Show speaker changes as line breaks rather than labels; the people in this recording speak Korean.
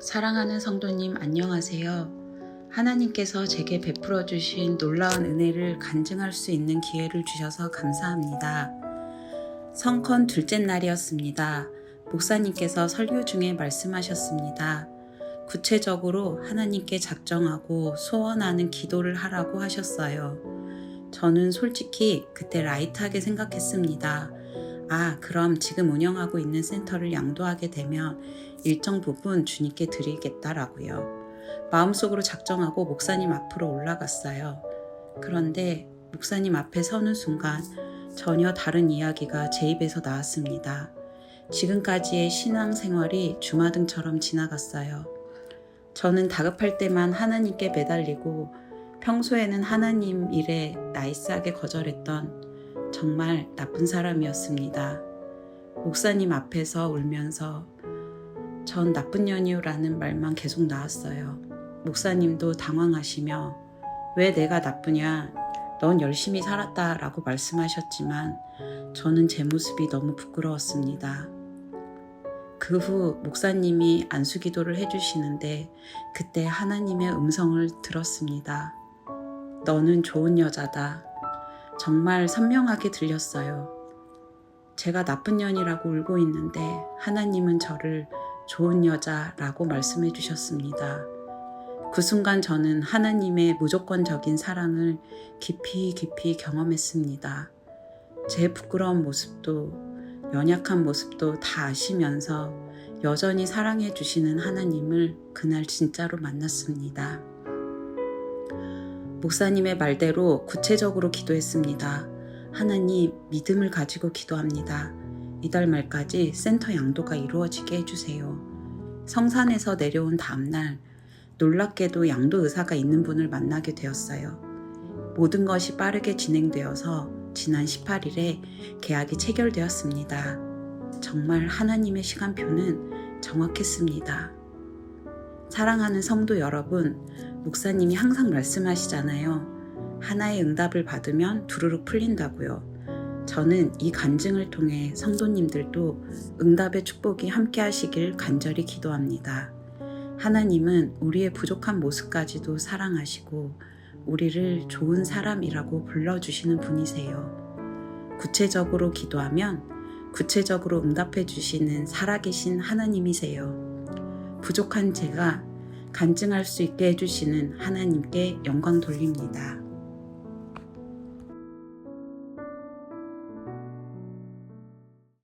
사랑하는 성도님 안녕하세요. 하나님께서 제게 베풀어 주신 놀라운 은혜를 간증할 수 있는 기회를 주셔서 감사합니다. 성컨 둘째 날이었습니다. 목사님께서 설교 중에 말씀하셨습니다. 구체적으로 하나님께 작정하고 소원하는 기도를 하라고 하셨어요. 저는 솔직히 그때 라이트하게 생각했습니다. 아, 그럼 지금 운영하고 있는 센터를 양도하게 되면 일정 부분 주님께 드리겠다라고요. 마음속으로 작정하고 목사님 앞으로 올라갔어요. 그런데 목사님 앞에 서는 순간 전혀 다른 이야기가 제 입에서 나왔습니다. 지금까지의 신앙 생활이 주마등처럼 지나갔어요. 저는 다급할 때만 하나님께 매달리고 평소에는 하나님 일에 나이스하게 거절했던 정말 나쁜 사람이었습니다. 목사님 앞에서 울면서 전 나쁜 년이요라는 말만 계속 나왔어요. 목사님도 당황하시며 왜 내가 나쁘냐? 넌 열심히 살았다 라고 말씀하셨지만 저는 제 모습이 너무 부끄러웠습니다. 그 후 목사님이 안수 기도를 해주시는데 그때 하나님의 음성을 들었습니다. 너는 좋은 여자다. 정말 선명하게 들렸어요. 제가 나쁜 년이라고 울고 있는데 하나님은 저를 좋은 여자라고 말씀해 주셨습니다. 그 순간 저는 하나님의 무조건적인 사랑을 깊이 깊이 경험했습니다. 제 부끄러운 모습도 연약한 모습도 다 아시면서 여전히 사랑해 주시는 하나님을 그날 진짜로 만났습니다. 목사님의 말대로 구체적으로 기도했습니다. 하나님, 믿음을 가지고 기도합니다. 이달 말까지 센터 양도가 이루어지게 해주세요. 성산에서 내려온 다음날 놀랍게도 양도 의사가 있는 분을 만나게 되었어요. 모든 것이 빠르게 진행되어서 지난 18일에 계약이 체결되었습니다. 정말 하나님의 시간표는 정확했습니다. 사랑하는 성도 여러분, 목사님이 항상 말씀하시잖아요. 하나의 응답을 받으면 두루룩 풀린다고요. 저는 이 간증을 통해 성도님들도 응답의 축복이 함께 하시길 간절히 기도합니다. 하나님은 우리의 부족한 모습까지도 사랑하시고 우리를 좋은 사람이라고 불러주시는 분이세요. 구체적으로 기도하면 구체적으로 응답해 주시는 살아계신 하나님이세요. 부족한 제가 간증할 수 있게 해주시는 하나님께 영광 돌립니다.